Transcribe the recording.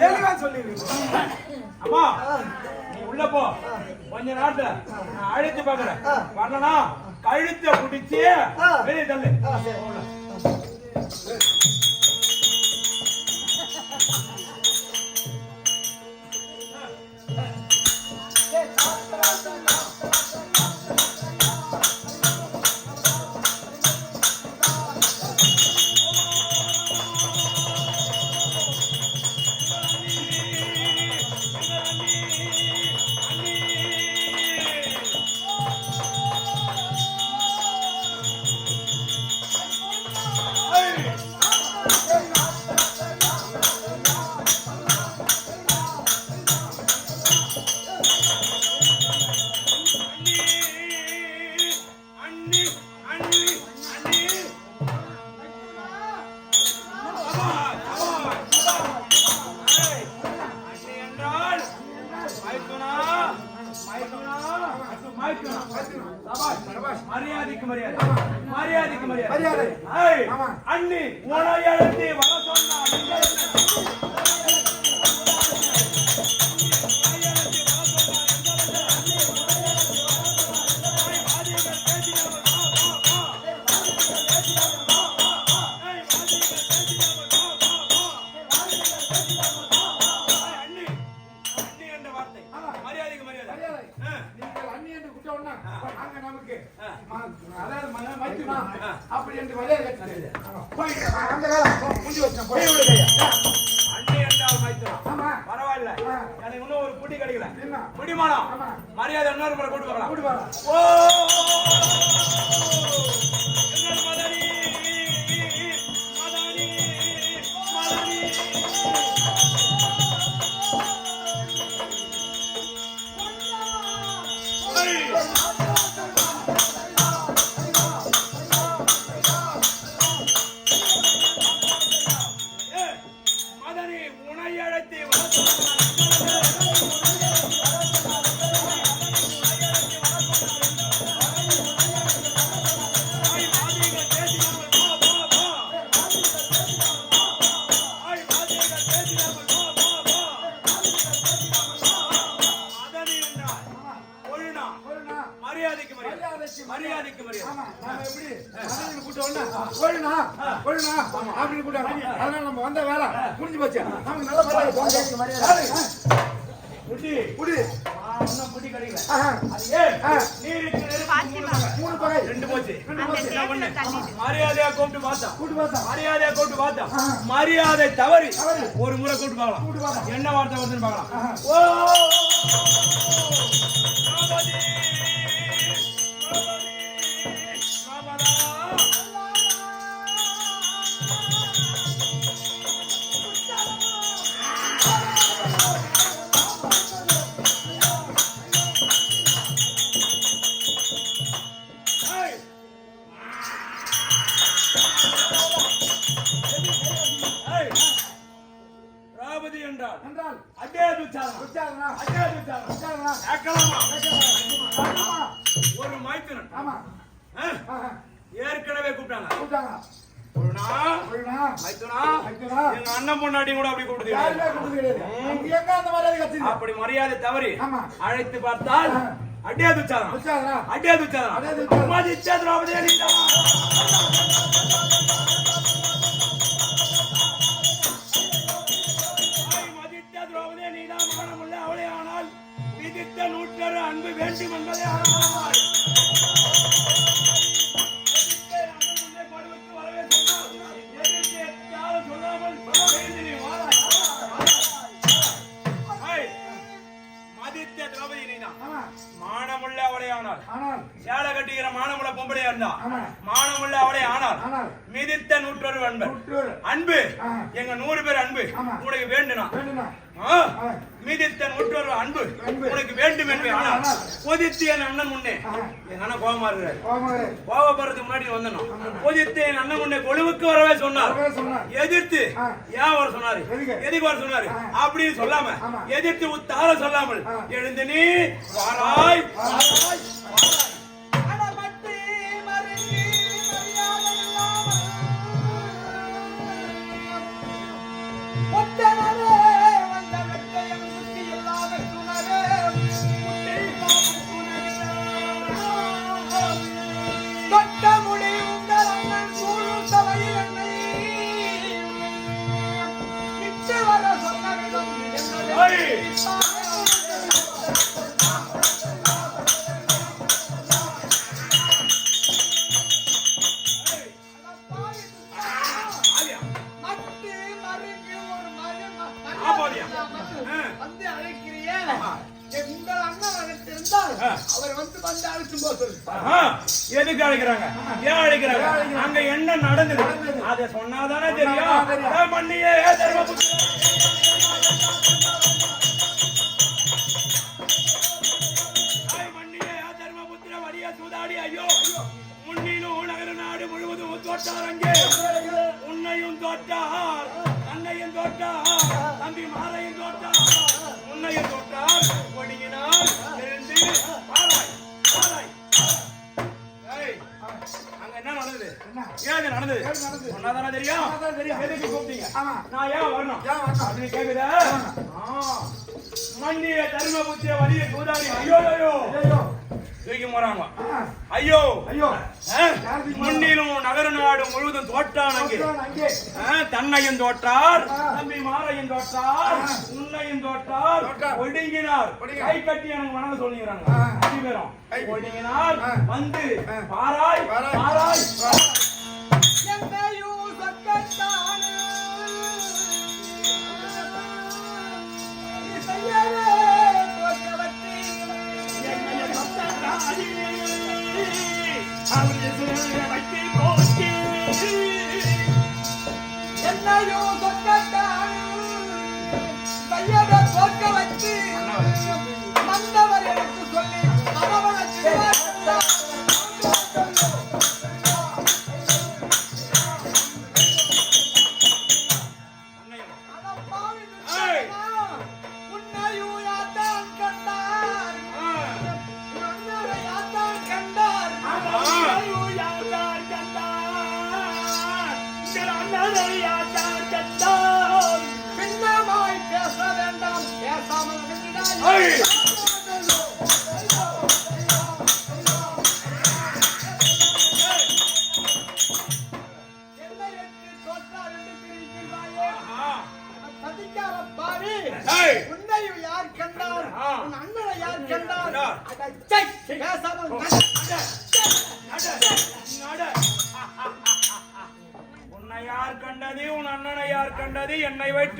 தெளிவா சொல்லிடுங்க. அம்மா நீ உள்ள போ. கொஞ்ச நாட்டுல நான் அழைத்து பாக்குறேன் பண்ணனா கழுத்தை பிடிச்சி வெளியே தள்ளு. மரியாதைக்கு மரியாதை மரியாதைக்கு மரியாதை. அண்ணி உன எழுதி வர சொன்னா அப்படி என்று. போயிட்டு, ஆ, அந்த காலம், முந்தி வச்சேன், போய். பரவாயில்ல. எனக்கு இன்னும் ஒரு புடி கிடைக்கல ஆமா. மரியாதை இன்னொரு முறை கூட்டு பார்க்கலாம் கூட்டு வாடா. ஓ அழைத்து மரியாதைக்கு மரியாதை ஆமா, நாம எப்படி மனிதனை கூப்பிட்ட உடனே, போயிடா, போயிடா, அப்படின்னு கூப்பிட்டாங்க. அதனால நம்ம வந்த வேலை முடிஞ்சு போச்சு நமக்கு நல்ல மரியாதை புடி புடி. கிடைக்கல ஆஹா. அது ஏன் நெருப்பு மூணு பகை. ரெண்டு போச்சு? மரியாதையா கூப்பிட்டு பார்த்தா கூட்டு பார்த்தா. மரியாதையா கூப்பிட்டு பார்த்தா மரியாதை தவறி. ஒரு முறை கூப்பிட்டு பார்க்கலாம் கூப்பிட்டு. என்ன வார்த்தை வருதுன்னு பார்க்கலாம். ஓ திரௌபதி என்றால் என்றால், அட்டே துச்சாதனம் உச்சாரணா. கேட்கலாமா ஆமா. ஒரு மைத்துனன் ஆமா. ஏற்கனவே கூப்பிட்டாங்க கூப்பிட்டாங்க. ஒரு நாள். மைத்துனா மைத்துனா. எங்க அண்ணன் பொண்டாட்டி கூட அப்படி கூப்பிட்டு யாருமே கூப்பிட்டு கிடையாது. எங்க அந்த மரியாதை கத்துது? அப்படி மரியாதை தவறி. அழைத்து பார்த்தால். அட்டே துச்சாதனம் அட்டே துச்சாதனம். மதிச்ச திரௌபதி. மானமுள்ள பொம்பளையா இருந்தா ஆமா. மானமுள்ள அவளே ஆனால் மிதித்த நூற்றொரு. அன்பு ஆ. எங்க நூறு பேர் அன்பு. உனக்கு வேண்டுனா. மிதித்த நூற்றொரு அன்பு அன்பு. உனக்கு வேண்டும் என்று ஆனால். கொதித்து என் அண்ணன் முன்னே. எங்க அண்ணன் கோபமா இருக்கிறாரு. கோபப்படுறதுக்கு முன்னாடி வந்தனும் கொதித்து என் அண்ணன் முன்னே கொழுவுக்கு வரவே சொன்னார். எதிர்த்து. ஏன் வர சொன்னாரு எதுக்கு? வர சொன்னாரு. அப்படின்னு சொல்லாம. எதிர்த்து உத்தார சொல்லாமல். எழுந்து நீ வாராய் வாராய் வாராய் வந்து அழைக்கிறியே உங்கள் அண்ணன் அழைத்திருந்தால் ஆ. அவர் வந்து வந்து அழைச்சும் போது ஆஹா, எதுக்கு அழைக்கிறாங்க? ஏன் அழைக்கிறாங்க? அங்க என்ன நடந்தது? அத சொன்னாதானே தெரியும். ஏ மண்ணியே சொன்னாதானே தெரியும் சொன்னாதான் தெரியும். எதுக்கு கூப்பிட்டீங்க ஆமா. நான் ஏன் வரணும் ஏன் வரணும்? அப்படின்னு கேக்குதா ஆ. மண்ணிய தர்மபுத்திர வலிய சூதாரி ஐயோ ஐயோ ஐயோ தூக்கி போறாங்க ஐயோ ஐயோ? முன்னிலும் நகர நாடு முழுவதும் தோற்றான் அங்கே தன்னையும் தோற்றார். தம்பி மாலையும் தோற்றார். உன்னையும் தோற்றார். ஒடுங்கினார். கை கட்டி எனக்கு வணங்க சொல்லிக்கிறாங்க ஆ. அஞ்சு பேரும். ஒடுங்கினார். வந்து. பாராய் பாராய். பாராய் Bye. பாவி யார் கண்டார் ஆ. உன் அண்ணனை யார் கண்டார் பேசாமல். உன்னை யார் கண்டது? உன் அண்ணனை யார் கண்டது? என்னை வைத்து